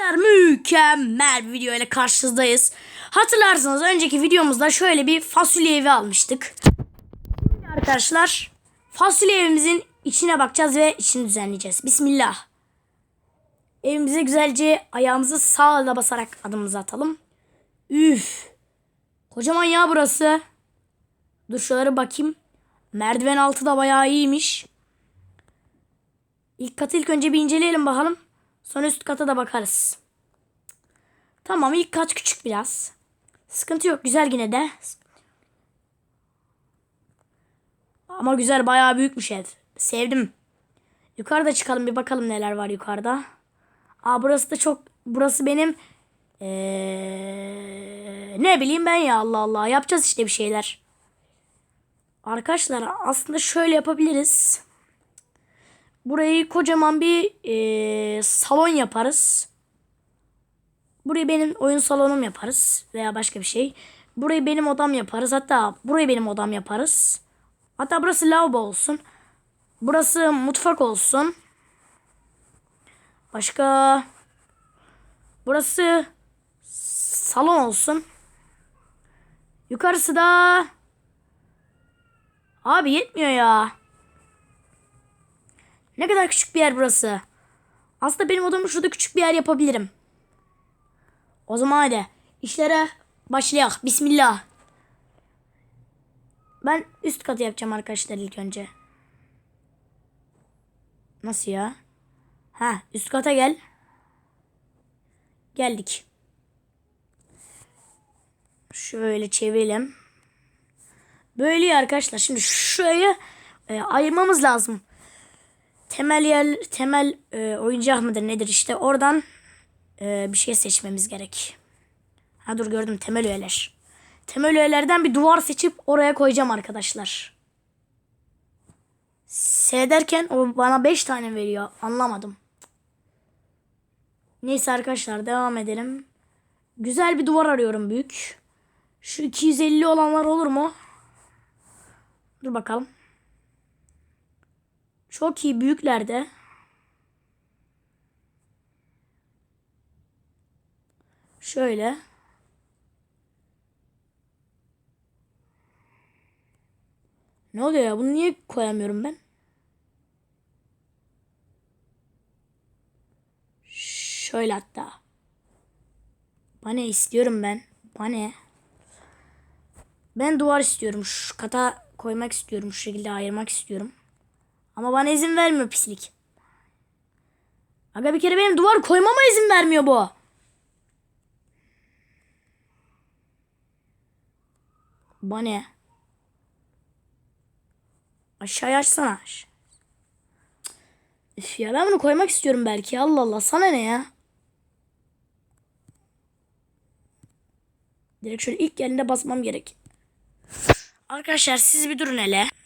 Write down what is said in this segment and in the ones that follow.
Arkadaşlar mükemmel bir video ile karşınızdayız. Hatırlarsanız önceki videomuzda şöyle bir fasulye evi almıştık. Şimdi arkadaşlar fasulye evimizin içine bakacağız ve içini düzenleyeceğiz. Bismillah. Evimize güzelce ayağımızı sağla basarak adımımızı atalım. Üf. Kocaman ya burası. Dur şuralara bakayım. Merdiven altı da bayağı iyiymiş. İlk katı ilk önce bir inceleyelim bakalım. Sonra üst kata da bakarız. Tamam ilk kat küçük biraz. Sıkıntı yok güzel yine de. Ama güzel bayağı büyükmüş ev. Sevdim. Yukarıda çıkalım bir bakalım neler var yukarıda. Aa burası da çok burası benim ee, ne bileyim ben ya Allah Allah yapacağız işte bir şeyler. Arkadaşlar aslında şöyle yapabiliriz. Burayı kocaman bir e, salon yaparız. Burayı benim oyun salonum yaparız veya başka bir şey. Burayı benim odam yaparız. Hatta burayı benim odam yaparız. Hatta burası lavabo olsun. Burası mutfak olsun. Başka burası salon olsun. Yukarısı da Abi yetmiyor ya. Ne kadar küçük bir yer burası. Aslında benim odamı şurada küçük bir yer yapabilirim. O zaman hadi işlere başlayalım. Bismillah. Ben üst katı yapacağım arkadaşlar ilk önce. Nasıl ya? Ha üst kata gel. Geldik. Şöyle çevirelim. Böyle arkadaşlar. Şimdi şurayı e, ayırmamız lazım. Temel yer, temel e, oyuncak mıdır nedir işte oradan e, bir şey seçmemiz gerek. Ha dur gördüm temel öğeler. Temel öğelerden bir duvar seçip oraya koyacağım arkadaşlar. S derken o bana 5 tane veriyor. Anlamadım. Neyse arkadaşlar devam edelim. Güzel bir duvar arıyorum büyük. Şu 250 olanlar olur mu? Dur bakalım. Çok iyi büyüklerde. Şöyle. Ne oluyor ya? Bunu niye koyamıyorum ben? Şöyle hatta. Bana istiyorum ben. Bana. Ben duvar istiyorum. Şu kata koymak istiyorum. Şu şekilde ayırmak istiyorum. Ama bana izin vermiyor pislik. Aga bir kere benim duvar koymama izin vermiyor bu. Bana. Aşağıya açsana. Üf ya ben bunu koymak istiyorum belki. Allah Allah sana ne ya? Direkt şöyle ilk gelinde basmam gerek. Arkadaşlar siz bir durun hele.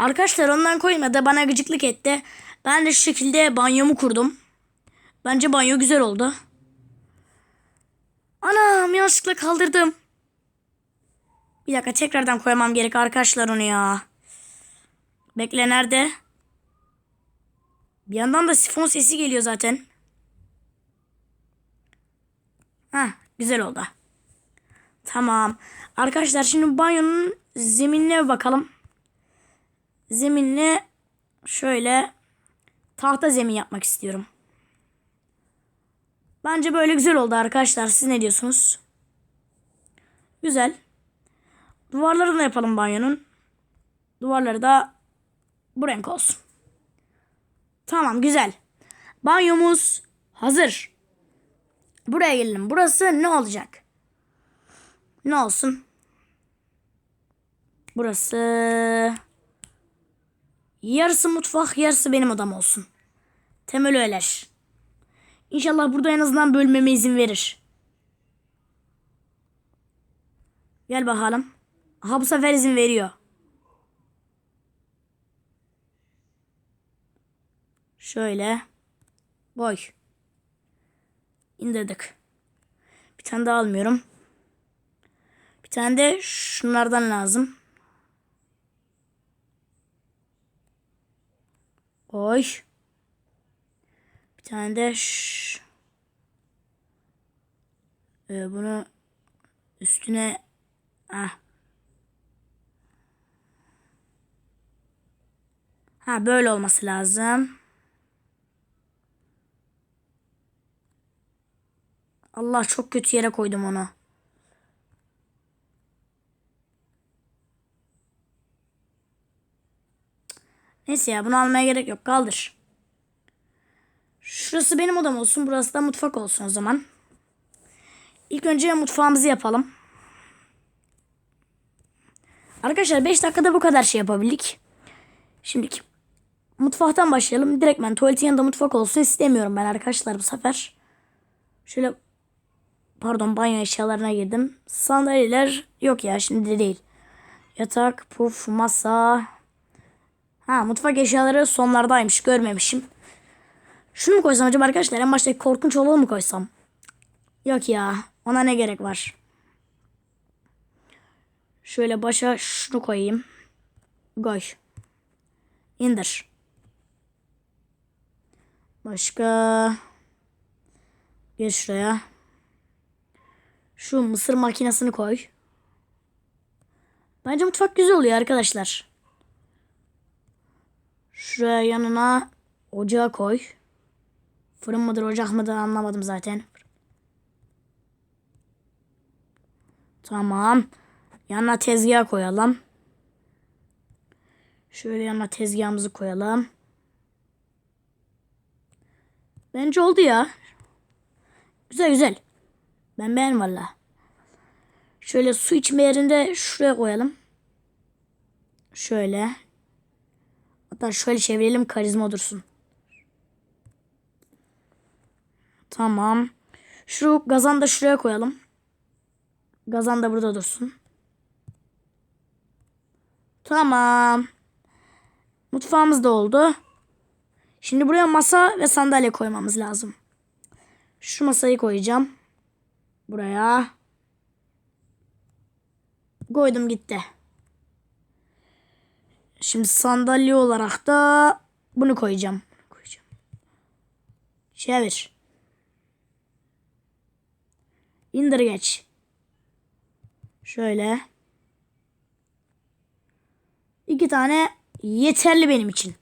Arkadaşlar ondan koymadı bana gıcıklık etti. Ben de şu şekilde banyomu kurdum. Bence banyo güzel oldu. Anam yanlışlıkla kaldırdım. Bir dakika tekrardan koymam gerek arkadaşlar onu ya. Bekle nerede? Bir yandan da sifon sesi geliyor zaten. Ha güzel oldu. Tamam. Arkadaşlar şimdi banyonun zeminine bakalım. Zeminine şöyle tahta zemin yapmak istiyorum. Bence böyle güzel oldu arkadaşlar. Siz ne diyorsunuz? Güzel. Duvarlarını da yapalım banyonun. Duvarları da bu renk olsun. Tamam güzel. Banyomuz hazır. Buraya gelelim. Burası ne olacak? Ne olsun? Burası yarısı mutfak, yarısı benim odam olsun. Temel öyleler. İnşallah burada en azından bölmeme izin verir. Gel bakalım. Aha bu sefer izin veriyor. Şöyle. Boy. İndirdik. Bir tane daha almıyorum. Bir tane de şunlardan lazım. Oy. Bir tane de şş. Ee, bunu üstüne ah. Ha böyle olması lazım. Allah çok kötü yere koydum onu. Neyse ya bunu almaya gerek yok. Kaldır. Şurası benim odam olsun. Burası da mutfak olsun o zaman. İlk önce mutfağımızı yapalım. Arkadaşlar 5 dakikada bu kadar şey yapabildik. Şimdiki mutfaktan başlayalım. Direkt ben tuvaletin yanında mutfak olsun istemiyorum ben arkadaşlar bu sefer. Şöyle pardon banyo eşyalarına girdim. Sandalyeler yok ya şimdi de değil. Yatak, puf, masa. Ha mutfak eşyaları sonlardaymış görmemişim. Şunu mu koysam acaba arkadaşlar en baştaki korkunç olanı mı koysam? Yok ya ona ne gerek var? Şöyle başa şunu koyayım. Koy. İndir. Başka. Gel şuraya. Şu mısır makinesini koy. Bence mutfak güzel oluyor arkadaşlar. Şuraya yanına ocağı koy. Fırın mıdır ocak mıdır anlamadım zaten. Tamam. Yanına tezgah koyalım. Şöyle yanına tezgahımızı koyalım. Bence oldu ya. Güzel güzel. Ben beğendim valla. Şöyle su içme yerinde şuraya koyalım. Şöyle. Hatta şöyle çevirelim karizma dursun. Tamam. Şu gazan da şuraya koyalım. Gazan da burada dursun. Tamam. Mutfağımız da oldu. Şimdi buraya masa ve sandalye koymamız lazım. Şu masayı koyacağım. Buraya. Koydum gitti. Şimdi sandalye olarak da bunu koyacağım. koyacağım. Çevir. İndir geç. Şöyle. İki tane yeterli benim için.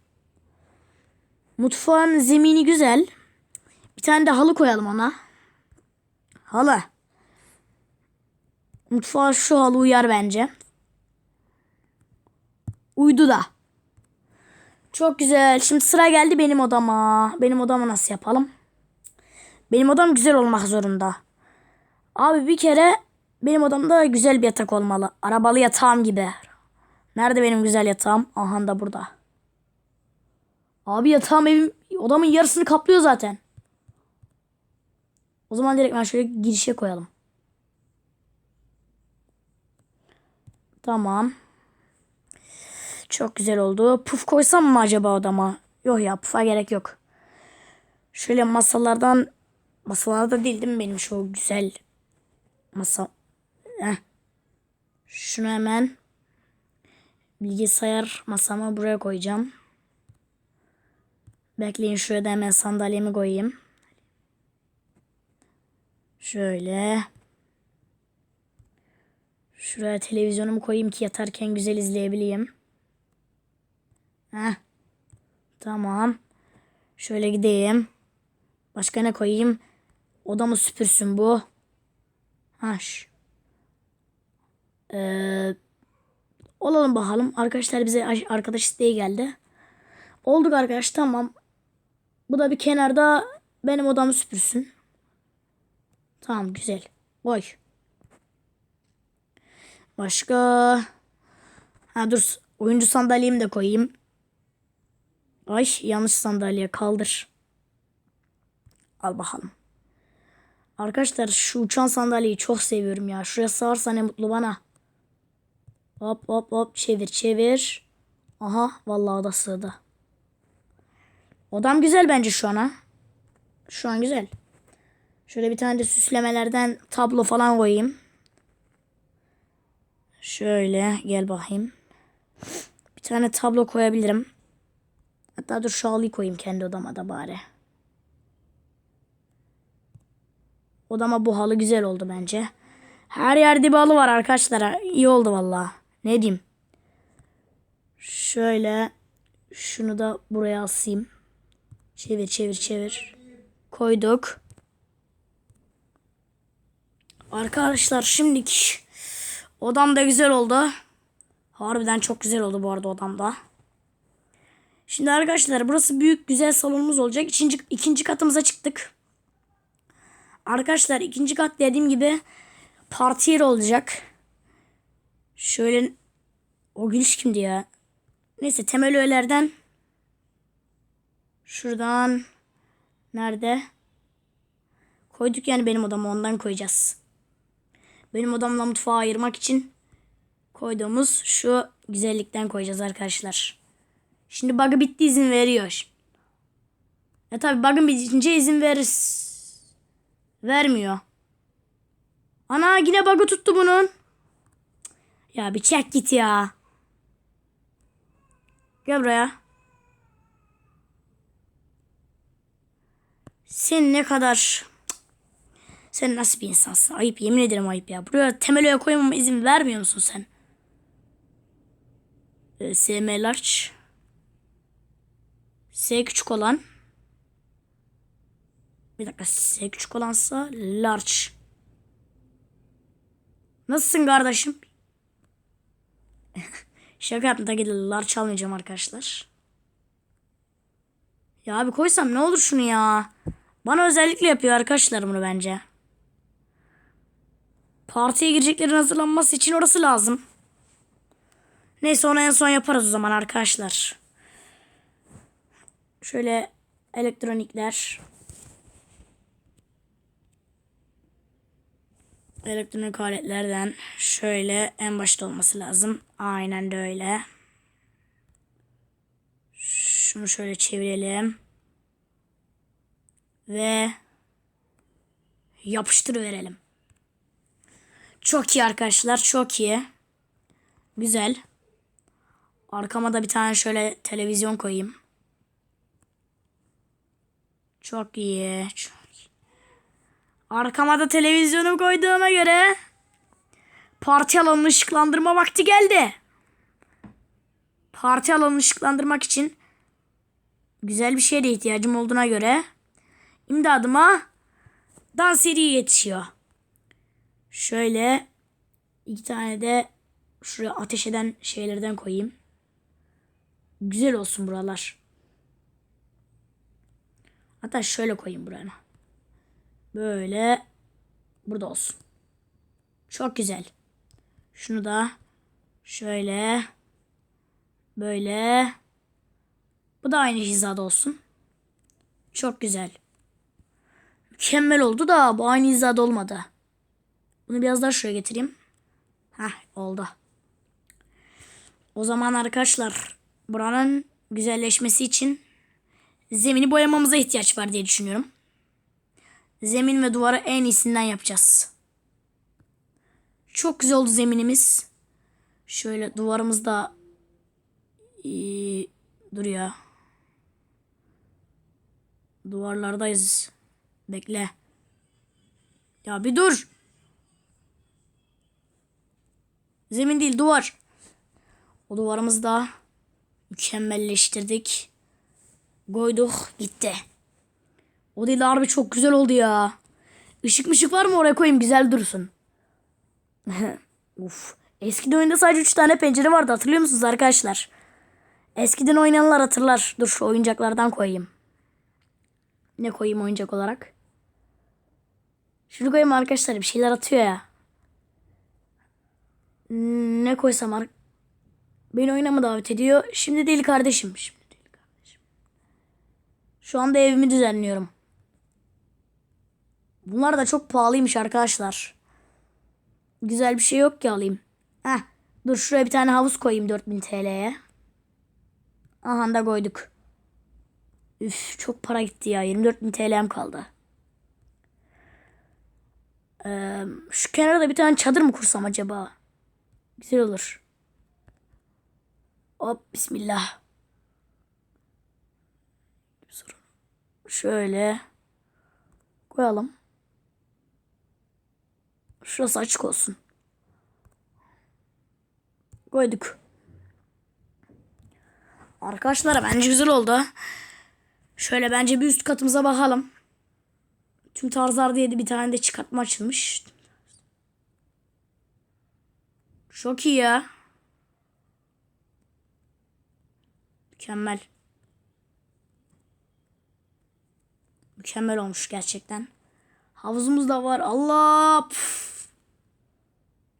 Mutfağın zemini güzel. Bir tane de halı koyalım ona. Halı. Mutfağa şu halı uyar bence. Uydu da. Çok güzel. Şimdi sıra geldi benim odama. Benim odamı nasıl yapalım? Benim odam güzel olmak zorunda. Abi bir kere benim odamda güzel bir yatak olmalı. Arabalı yatağım gibi. Nerede benim güzel yatağım? Aha da burada. Abi yatağım evim odamın yarısını kaplıyor zaten. O zaman direkt ben şöyle girişe koyalım. Tamam. Çok güzel oldu. Puf koysam mı acaba odama? Yok ya pufa gerek yok. Şöyle masalardan masalarda değil değil benim şu güzel masa. Heh. Şunu hemen bilgisayar masamı buraya koyacağım. Bekleyin şuraya da hemen sandalyemi koyayım. Şöyle. Şuraya televizyonumu koyayım ki yatarken güzel izleyebileyim. Heh. Tamam. Şöyle gideyim. Başka ne koyayım? Odamı süpürsün bu. Haş. Ee, olalım bakalım. Arkadaşlar bize arkadaş isteği geldi. Olduk arkadaş tamam. Bu da bir kenarda benim odamı süpürsün. Tamam güzel. Koy. Başka. Ha dur oyuncu sandalyemi de koyayım. Ay yanlış sandalye kaldır. Al bakalım. Arkadaşlar şu uçan sandalyeyi çok seviyorum ya. Şuraya sığarsa ne mutlu bana. Hop hop hop çevir çevir. Aha vallahi da sığdı. Odam güzel bence şu an ha. Şu an güzel. Şöyle bir tane de süslemelerden tablo falan koyayım. Şöyle gel bakayım. Bir tane tablo koyabilirim. Hatta dur şu halıyı koyayım kendi odama da bari. Odama bu halı güzel oldu bence. Her yerde bir halı var arkadaşlar. İyi oldu valla. Ne diyeyim. Şöyle şunu da buraya asayım. Çevir çevir çevir. Koyduk. Arkadaşlar şimdiki odam da güzel oldu. Harbiden çok güzel oldu bu arada odamda. Şimdi arkadaşlar burası büyük güzel salonumuz olacak. İkinci, ikinci katımıza çıktık. Arkadaşlar ikinci kat dediğim gibi parti yeri olacak. Şöyle o gülüş kimdi ya? Neyse temel öğelerden şuradan nerede? Koyduk yani benim odama ondan koyacağız. Benim odamla mutfağı ayırmak için koyduğumuz şu güzellikten koyacağız arkadaşlar. Şimdi bug'ı bitti izin veriyor. Ya tabi bug'ın bitince izin verir. Vermiyor. Ana yine bug'ı tuttu bunun. Ya bir çek git ya. Gel buraya. Sen ne kadar... Sen nasıl bir insansın? Ayıp yemin ederim ayıp ya. Buraya temel koymama izin vermiyor musun sen? Ee, SM large. S küçük olan. Bir dakika S küçük olansa large. Nasılsın kardeşim? Şaka yaptım da gidin large almayacağım arkadaşlar. Ya abi koysam ne olur şunu ya. Bana özellikle yapıyor arkadaşlar bunu bence. Partiye gireceklerin hazırlanması için orası lazım. Neyse onu en son yaparız o zaman arkadaşlar. Şöyle elektronikler. Elektronik aletlerden şöyle en başta olması lazım. Aynen de öyle. Şunu şöyle çevirelim. Ve yapıştır verelim. Çok iyi arkadaşlar. Çok iyi. Güzel. Arkama da bir tane şöyle televizyon koyayım. Çok iyi. Çok iyi. Arkama da televizyonu koyduğuma göre parti alanını ışıklandırma vakti geldi. Parti alanını ışıklandırmak için güzel bir şeye de ihtiyacım olduğuna göre imdadıma dans seri yetişiyor. Şöyle iki tane de şuraya ateş eden şeylerden koyayım. Güzel olsun buralar. Hatta şöyle koyayım buraya. Böyle burada olsun. Çok güzel. Şunu da şöyle böyle bu da aynı hizada olsun. Çok güzel. Mükemmel oldu da bu aynı hizada olmadı. Bunu biraz daha şuraya getireyim. Heh oldu. O zaman arkadaşlar buranın güzelleşmesi için zemini boyamamıza ihtiyaç var diye düşünüyorum. Zemin ve duvarı en iyisinden yapacağız. Çok güzel oldu zeminimiz. Şöyle duvarımız da iyi duruyor. Duvarlardayız. Bekle. Ya bir dur. Zemin değil duvar. O duvarımızı da mükemmelleştirdik. Koyduk gitti. O değil harbi çok güzel oldu ya. Işık mışık var mı oraya koyayım güzel dursun. Uf. Eskiden oyunda sadece 3 tane pencere vardı hatırlıyor musunuz arkadaşlar? Eskiden oynayanlar hatırlar. Dur şu oyuncaklardan koyayım. Ne koyayım oyuncak olarak? Şunu koyayım arkadaşlar bir şeyler atıyor ya. Hmm, Ne koysam ar- Beni oyuna mı davet ediyor? Şimdi değil kardeşim. Şu anda evimi düzenliyorum. Bunlar da çok pahalıymış arkadaşlar. Güzel bir şey yok ki alayım. Heh, dur şuraya bir tane havuz koyayım 4000 TL'ye. Aha da koyduk. Üf çok para gitti ya. 24.000 TL'm kaldı. Ee, şu kenara da bir tane çadır mı kursam acaba? Güzel olur. Hop bismillah. Şöyle koyalım. Şurası açık olsun. Koyduk. Arkadaşlar bence güzel oldu. Şöyle bence bir üst katımıza bakalım. Tüm tarzlar diye bir tane de çıkartma açılmış. Çok iyi ya. Mükemmel. Mükemmel olmuş gerçekten. Havuzumuz da var. Allah. Püf.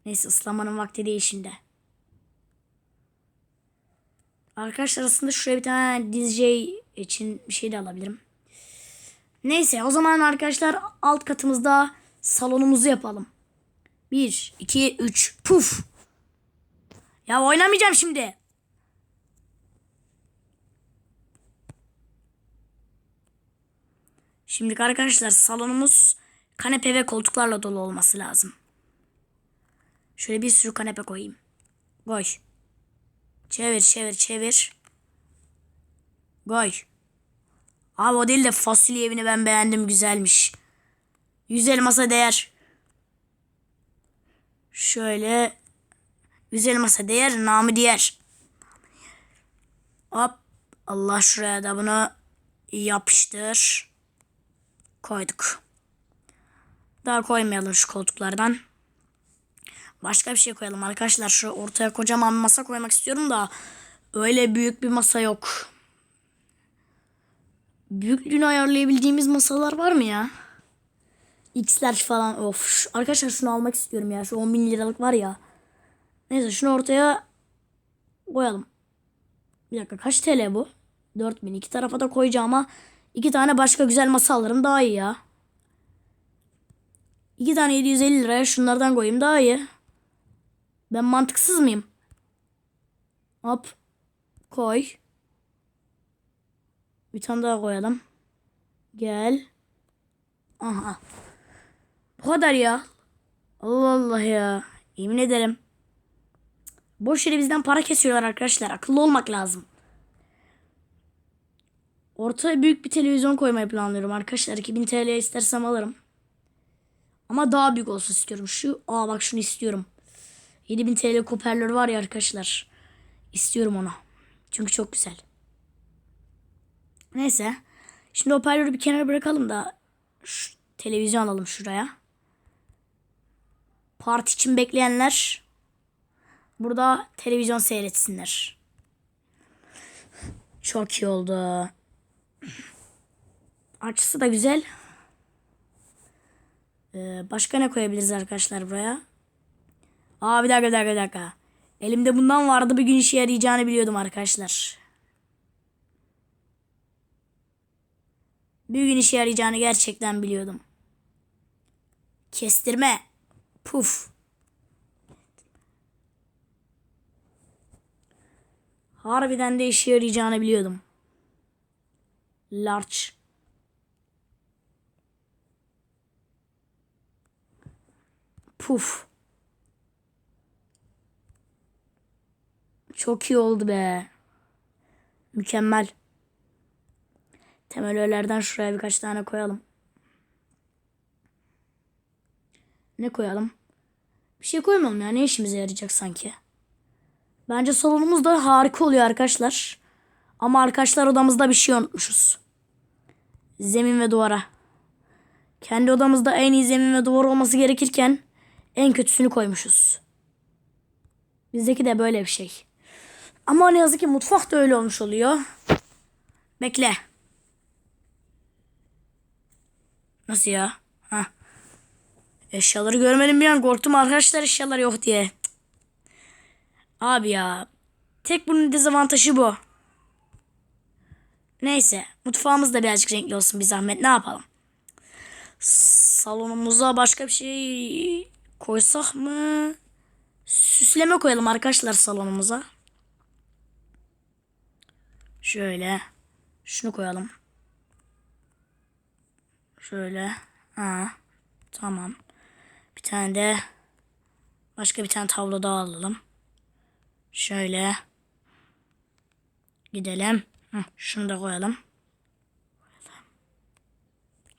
Neyse ıslamanın vakti değil şimdi. Arkadaşlar aslında şuraya bir tane DJ için bir şey de alabilirim. Neyse o zaman arkadaşlar alt katımızda salonumuzu yapalım. 1, 2, 3. Puf. Ya oynamayacağım şimdi. Şimdi arkadaşlar salonumuz kanepe ve koltuklarla dolu olması lazım. Şöyle bir sürü kanepe koyayım. Koy. Çevir çevir çevir. Koy. Abi o değil de fasulye evini ben beğendim güzelmiş. 150 masa değer. Şöyle 150 masa değer namı diğer. Hop Allah şuraya da bunu yapıştır. Koyduk. Daha koymayalım şu koltuklardan. Başka bir şey koyalım arkadaşlar. Şu ortaya kocaman bir masa koymak istiyorum da öyle büyük bir masa yok. Büyüklüğünü ayarlayabildiğimiz masalar var mı ya? X'ler falan of. Arkadaşlar şunu almak istiyorum ya. Şu 10 bin liralık var ya. Neyse şunu ortaya koyalım. Bir dakika kaç TL bu? 4000. İki tarafa da koyacağım ama iki tane başka güzel masa alırım daha iyi ya. İki tane 750 liraya şunlardan koyayım daha iyi. Ben mantıksız mıyım? Hop. Koy. Bir tane daha koyalım. Gel. Aha. Bu kadar ya. Allah Allah ya. Yemin ederim. Boş yere bizden para kesiyorlar arkadaşlar. Akıllı olmak lazım. Ortaya büyük bir televizyon koymayı planlıyorum arkadaşlar. 2000 TL istersem alırım. Ama daha büyük olsun istiyorum. Şu aa bak şunu istiyorum. 7000 TL hoparlör var ya arkadaşlar. İstiyorum onu. Çünkü çok güzel. Neyse. Şimdi hoparlörü bir kenara bırakalım da şu televizyon alalım şuraya. Parti için bekleyenler burada televizyon seyretsinler. Çok iyi oldu. Açısı da güzel. Ee, başka ne koyabiliriz arkadaşlar buraya? Aa bir dakika bir dakika bir dakika. Elimde bundan vardı bir gün işe yarayacağını biliyordum arkadaşlar. Bir gün işe yarayacağını gerçekten biliyordum. Kestirme. Puf. Harbiden de işe yarayacağını biliyordum. Large. Puf. Çok iyi oldu be. Mükemmel. Temel öğelerden şuraya birkaç tane koyalım. Ne koyalım? Bir şey koymayalım ya. Ne işimize yarayacak sanki? Bence salonumuz da harika oluyor arkadaşlar. Ama arkadaşlar odamızda bir şey unutmuşuz. Zemin ve duvara. Kendi odamızda en iyi zemin ve duvar olması gerekirken en kötüsünü koymuşuz. Bizdeki de böyle bir şey. Ama ne yazık ki mutfak da öyle olmuş oluyor. Bekle. Nasıl ya? Ha. Eşyaları görmedim bir an korktum arkadaşlar eşyalar yok diye. Abi ya. Tek bunun dezavantajı bu. Neyse. Mutfağımız da birazcık renkli olsun bir zahmet. Ne yapalım? Salonumuza başka bir şey koysak mı? Süsleme koyalım arkadaşlar salonumuza. Şöyle. Şunu koyalım. Şöyle. Ha. Tamam. Bir tane de başka bir tane tablo daha alalım. Şöyle. Gidelim. Şunu da koyalım.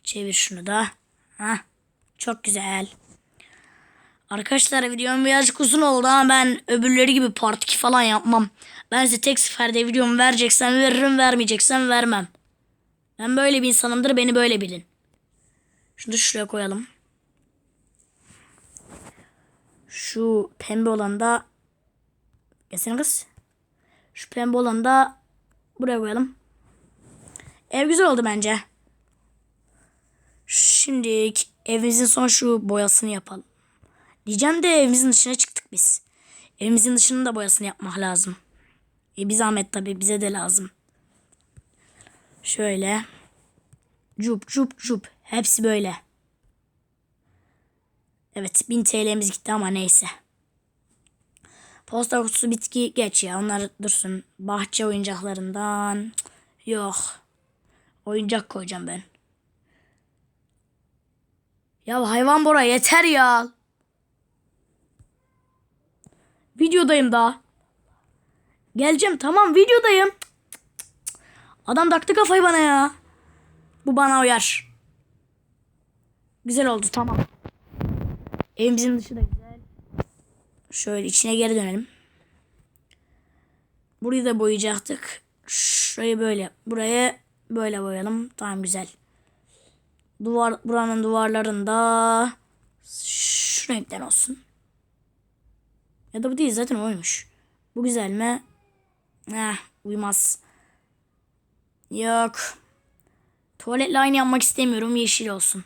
Çevir şunu da. Ha. Çok güzel. Arkadaşlar videom birazcık uzun oldu ama ben öbürleri gibi part 2 falan yapmam. Ben size tek seferde videomu vereceksem veririm vermeyeceksem vermem. Ben böyle bir insanımdır beni böyle bilin. Şunu da şuraya koyalım. Şu pembe olan da Gelsene kız. Şu pembe olan da buraya koyalım. Ev güzel oldu bence. Şimdi evimizin son şu boyasını yapalım. Diyeceğim de evimizin dışına çıktık biz. Evimizin dışının da boyasını yapmak lazım. E bir zahmet tabii bize de lazım. Şöyle. Cup cup cup. Hepsi böyle. Evet 1000 TL'miz gitti ama neyse. Posta kutusu bitki geç ya. Onlar dursun. Bahçe oyuncaklarından. Yok. Oyuncak koyacağım ben. Ya hayvan Bora yeter ya. Videodayım daha. Geleceğim tamam videodayım. Adam taktı kafayı bana ya. Bu bana uyar. Güzel oldu tamam. Evimizin dışı da güzel. Şöyle içine geri dönelim. Burayı da boyayacaktık. Şurayı böyle. Burayı böyle boyayalım. Tamam güzel. Duvar, buranın duvarlarında şu renkten olsun. Ya da bu değil zaten oymuş. Bu güzel mi? Eh uymaz. Yok. Tuvaletle aynı yapmak istemiyorum. Yeşil olsun.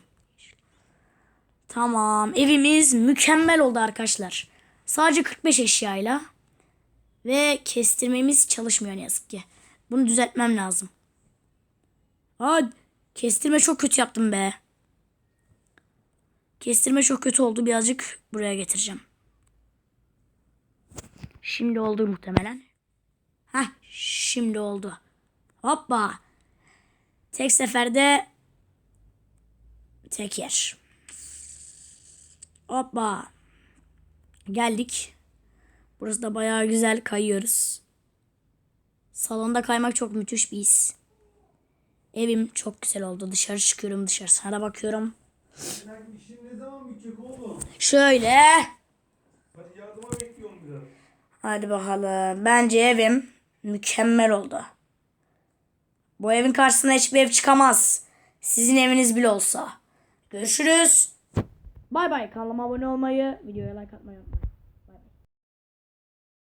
Tamam. Evimiz mükemmel oldu arkadaşlar. Sadece 45 eşyayla. Ve kestirmemiz çalışmıyor ne yazık ki. Bunu düzeltmem lazım. Aa, kestirme çok kötü yaptım be. Kestirme çok kötü oldu. Birazcık buraya getireceğim. Şimdi oldu muhtemelen. Hah şimdi oldu. Hoppa. Tek seferde tek yer. Hoppa. Geldik. Burası da bayağı güzel kayıyoruz. Salonda kaymak çok müthiş bir his. Evim çok güzel oldu. Dışarı çıkıyorum dışarısına da bakıyorum. Şöyle. Hadi yardıma bekliyorum biraz. Hadi bakalım. Bence evim mükemmel oldu. Bu evin karşısına hiçbir ev çıkamaz. Sizin eviniz bile olsa. Görüşürüz. Bay bay. Kanalıma abone olmayı, videoya like atmayı unutmayın.